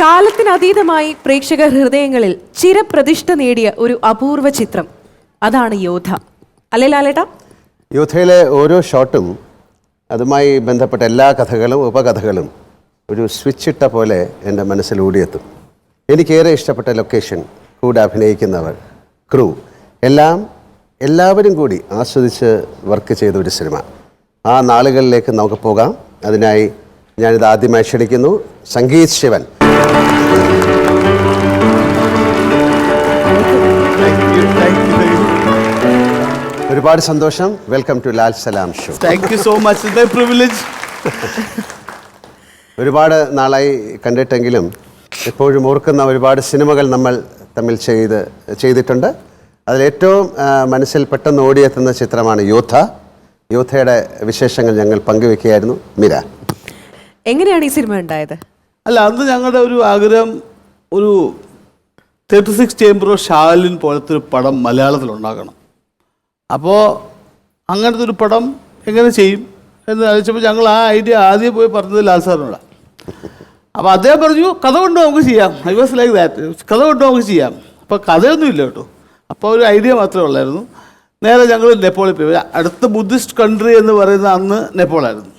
കാലത്തിനതീതമായി പ്രേക്ഷക ഹൃദയങ്ങളിൽ ചിരപ്രതിഷ്ഠ നേടിയ ഒരു അപൂർവ ചിത്രം. അതാണ് യോധ അല്ലേ ലാലേട്ടാ? യോധയിലെ ഓരോ ഷോട്ടും അതുമായി ബന്ധപ്പെട്ട എല്ലാ കഥകളും ഉപകഥകളും ഒരു സ്വിച്ച് ഇട്ട പോലെ എന്റെ മനസ്സിൽ ഓടിയെത്തും എനിക്കേറെ ഇഷ്ടപ്പെട്ട ലൊക്കേഷൻ കൂടെ അഭിനയിക്കുന്നവർ ക്രൂ എല്ലാം എല്ലാവരും കൂടി ആസ്വദിച്ച് വർക്ക് ചെയ്ത ഒരു സിനിമ ആ നാളുകളിലേക്ക് നമുക്ക് പോകാം. അതിനായി ഞാനിത് ആദ്യമായി ക്ഷണിക്കുന്നു. സംഗീത് ശിവൻ. ഒരുപാട് സന്തോഷം. Welcome to Lal Salam show thank you so much privilege ഒരുപാട് നാളായി കണ്ടിട്ടെങ്കിലും എപ്പോഴും ഓർക്കുന്ന ഒരുപാട് സിനിമകൾ നമ്മൾ തമ്മിൽ ചെയ്ത് ചെയ്തിട്ടുണ്ട്. അതിലേറ്റവും മനസ്സിൽ പെട്ടെന്ന് ഓടിയെത്തുന്ന ചിത്രമാണ് യോദ്ധ. യോദ്ധയുടെ വിശേഷങ്ങൾ ഞങ്ങൾ പങ്കുവെക്കുകയായിരുന്നു. മിര. എങ്ങനെയാണ് ഈ സിനിമ ഉണ്ടായത്? അല്ല അന്ന് ഞങ്ങളുടെ ഒരു ആഗ്രഹം ഒരു തേർട്ടി സിക്സ് ചേംബറോ ഷാലിൻ പോലത്തെ ഒരു പടം മലയാളത്തിൽ ഉണ്ടാക്കണം അപ്പോൾ അങ്ങനത്തെ ഒരു പടം എങ്ങനെ ചെയ്യും എന്ന് ആലോചിച്ചപ്പോൾ ഞങ്ങൾ ആ ഐഡിയ ആദ്യം പോയി പറഞ്ഞത് ലാൽ സാറിനോടാണ് അപ്പോൾ അദ്ദേഹം പറഞ്ഞു കഥ കൊണ്ട് നമുക്ക് ചെയ്യാം. ഐ വാസ് ലൈക്ക് ദാറ്റ് കഥ കൊണ്ട് നമുക്ക് ചെയ്യാം. അപ്പോൾ കഥയൊന്നുമില്ല കേട്ടോ. അപ്പോൾ ഒരു ഐഡിയ മാത്രമേ ഉള്ളായിരുന്നു. നേരെ ഞങ്ങൾ നെപ്പോളിൽ പോയി. അടുത്ത ബുദ്ധിസ്റ്റ് കൺട്രി എന്ന് പറയുന്ന അന്ന് നെപ്പോളായിരുന്നു.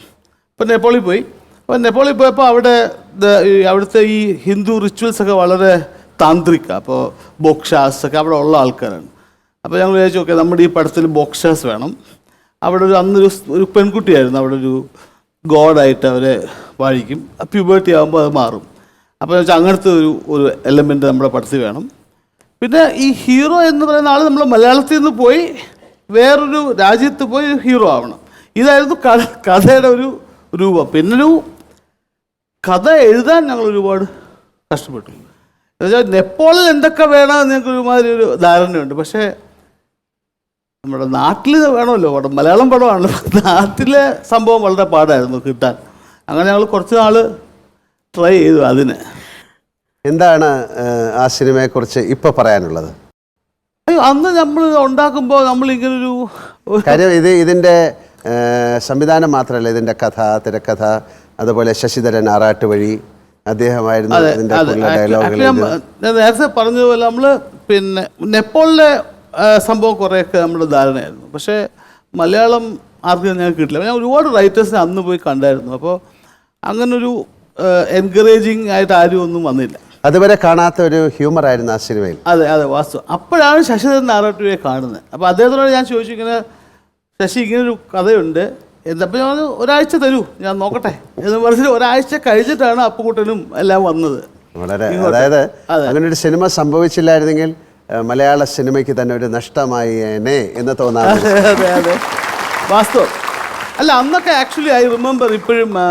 അപ്പോൾ നെപ്പോളിൽ പോയി. അപ്പോൾ നെപ്പോളിൽ പോയപ്പോൾ അവിടെ അവിടുത്തെ ഈ ഹിന്ദു റിച്വൽസ് ഒക്കെ വളരെ താന്ത്രിക അപ്പോൾ ബോക്ഷാസ് ഒക്കെ അവിടെ ഉള്ള ആൾക്കാരാണ്. അപ്പോൾ ഞങ്ങൾ വിചാരിച്ചു ഓക്കെ നമ്മുടെ ഈ പടത്തിൽ ബോക്ഷാസ് വേണം. അവിടെ ഒരു അന്നൊരു ഒരു പെൺകുട്ടിയായിരുന്നു. അവിടെ ഒരു ഗോഡായിട്ട് അവരെ വാഴിക്കും. പ്യൂബേർട്ടി ആകുമ്പോൾ അത് മാറും. അപ്പോൾ വെച്ചാൽ അങ്ങനത്തെ ഒരു ഒരു എലമെന്റ് നമ്മുടെ പടത്തിൽ വേണം. പിന്നെ ഈ ഹീറോ എന്ന് പറയുന്ന ആൾ നമ്മൾ മലയാളത്തിൽ നിന്ന് പോയി വേറൊരു രാജ്യത്ത് പോയി ഹീറോ ആവണം. ഇതായിരുന്നു കഥ കഥയുടെ ഒരു രൂപം. പിന്നൊരു കഥ എഴുതാൻ ഞങ്ങൾ ഒരുപാട് കഷ്ടപ്പെട്ടു. എന്നുവെച്ചാൽ നെപ്പോളിൽ എന്തൊക്കെ വേണമെന്ന് ഞങ്ങൾക്ക് ഒരുമാതിരി ഒരു ധാരണയുണ്ട്. പക്ഷേ നമ്മുടെ നാട്ടിൽ വേണമല്ലോ പടം മലയാളം പടമാണല്ലോ നാട്ടിലെ സംഭവം വളരെ പാടായിരുന്നു കിട്ടാൻ. അങ്ങനെ ഞങ്ങൾ കുറച്ച് നാൾ ട്രൈ ചെയ്തു അതിന്. എന്താണ് ആ, സിനിമയെക്കുറിച്ച് ഇപ്പോൾ പറയാനുള്ളത്? അയ്യോ അന്ന് നമ്മൾ ഉണ്ടാക്കുമ്പോൾ നമ്മൾ ഇങ്ങനൊരു കാര്യം ഇത് ഇതിന്റെ സംവിധാനം മാത്രമല്ല ഇതിന്റെ കഥ തിരക്കഥ അതുപോലെ ശശിധരൻ ആറാട്ട് വഴി അദ്ദേഹമായിരുന്നു നേരത്തെ പറഞ്ഞതുപോലെ നമ്മൾ പിന്നെ നെപ്പോളിലെ സംഭവം കുറേയൊക്കെ നമ്മൾ ധാരണയായിരുന്നു. പക്ഷേ മലയാളം ആർക്കും ഞാൻ കിട്ടില്ല. ഞാൻ ഒരുപാട് റൈറ്റേഴ്സിനെ അന്ന് പോയി കണ്ടായിരുന്നു. അപ്പോൾ അങ്ങനൊരു എൻകറേജിങ് ആയിട്ട് ആരും ഒന്നും വന്നില്ല. അതുവരെ കാണാത്ത ഒരു ഹ്യൂമർ ആയിരുന്നു ആ സിനിമയിൽ. അതെ അതെ വാസ്തു അപ്പോഴാണ് ശശിധരൻ ആറാട്ടുവിയെ കാണുന്നത്. അപ്പോൾ അദ്ദേഹത്തിനോട് ഞാൻ ചോദിച്ചു ഇങ്ങനെ ശശി ഇങ്ങനൊരു കഥയുണ്ട്. എന്നപ്പോൾ ഞാൻ പറഞ്ഞു, ഒരാഴ്ച തരൂ. ഞാൻ നോക്കട്ടെ. എന്ന് പറഞ്ഞിട്ട് ഒരാഴ്ച കഴിഞ്ഞിട്ടാണ് അപ്പുകുട്ടനും എല്ലാം വന്നത്. വളരെ അതായത് അതെ. അങ്ങനെ ഒരു സിനിമ സംഭവിച്ചില്ലായിരുന്നെങ്കിൽ മലയാള സിനിമയ്ക്ക് തന്നെ ഒരു നഷ്ടമായി എന്ന് തോന്നാറ് അതെ അതെ അതെ. വാസ്തവം. അല്ല അന്നൊക്കെ ആക്ച്വലി ഐ റിമെമ്പർ ഇപ്പോഴും ആ,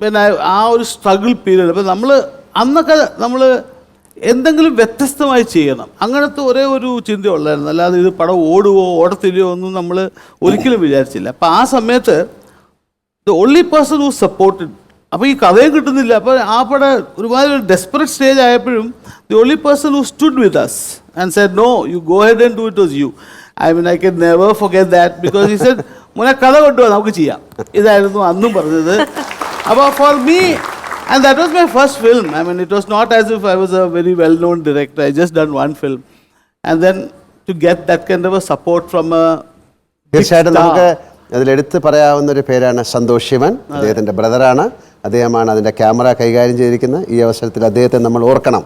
പിന്നെ ആ ഒരു സ്ട്രഗിൾ പീരീഡ് അപ്പം നമ്മൾ അന്നൊക്കെ നമ്മൾ എന്തെങ്കിലും വ്യത്യസ്തമായി ചെയ്യണം. അങ്ങനത്തെ ഒരേ ഒരു ചിന്ത ഉള്ളായിരുന്നു. അല്ലാതെ ഇത് പടം ഓടുവോ ഓടത്തില്ലയോ ഒന്നും നമ്മൾ ഒരിക്കലും വിചാരിച്ചില്ല. അപ്പം ആ സമയത്ത് the only person who supported. അപ്പോൾ ഈ കഥയും കിട്ടുന്നില്ല. അപ്പോൾ ആ പടം ഒരുപാട് ഒരു desperate stage ആയപ്പോഴും the only person who stood with us and said no you go head and do it was you I mean I can never forget that because ഈ സെഡ് മുന കഥ കൊണ്ടുപോകാം നമുക്ക് ചെയ്യാം. ഇതായിരുന്നു അന്നും പറഞ്ഞത്. അപ്പോൾ for me and that was my first film I mean it was not as if I was a very well known director I just done one film and then to get that kind of support from a തീർച്ചയായിട്ടും നമുക്ക് അതിലെടുത്ത് പറയാവുന്ന ഒരു പേരാണ് സന്തോഷ് ശിവൻ. അദ്ദേഹത്തിന്റെ ബ്രദറാണ്. അദ്ദേഹമാണ് അതിന്റെ camera കൈകാര്യം ചെയ്തിരിക്കുന്നത്. ഈ അവസരത്തിൽ അദ്ദേഹത്തെ നമ്മൾ ഓർക്കണം.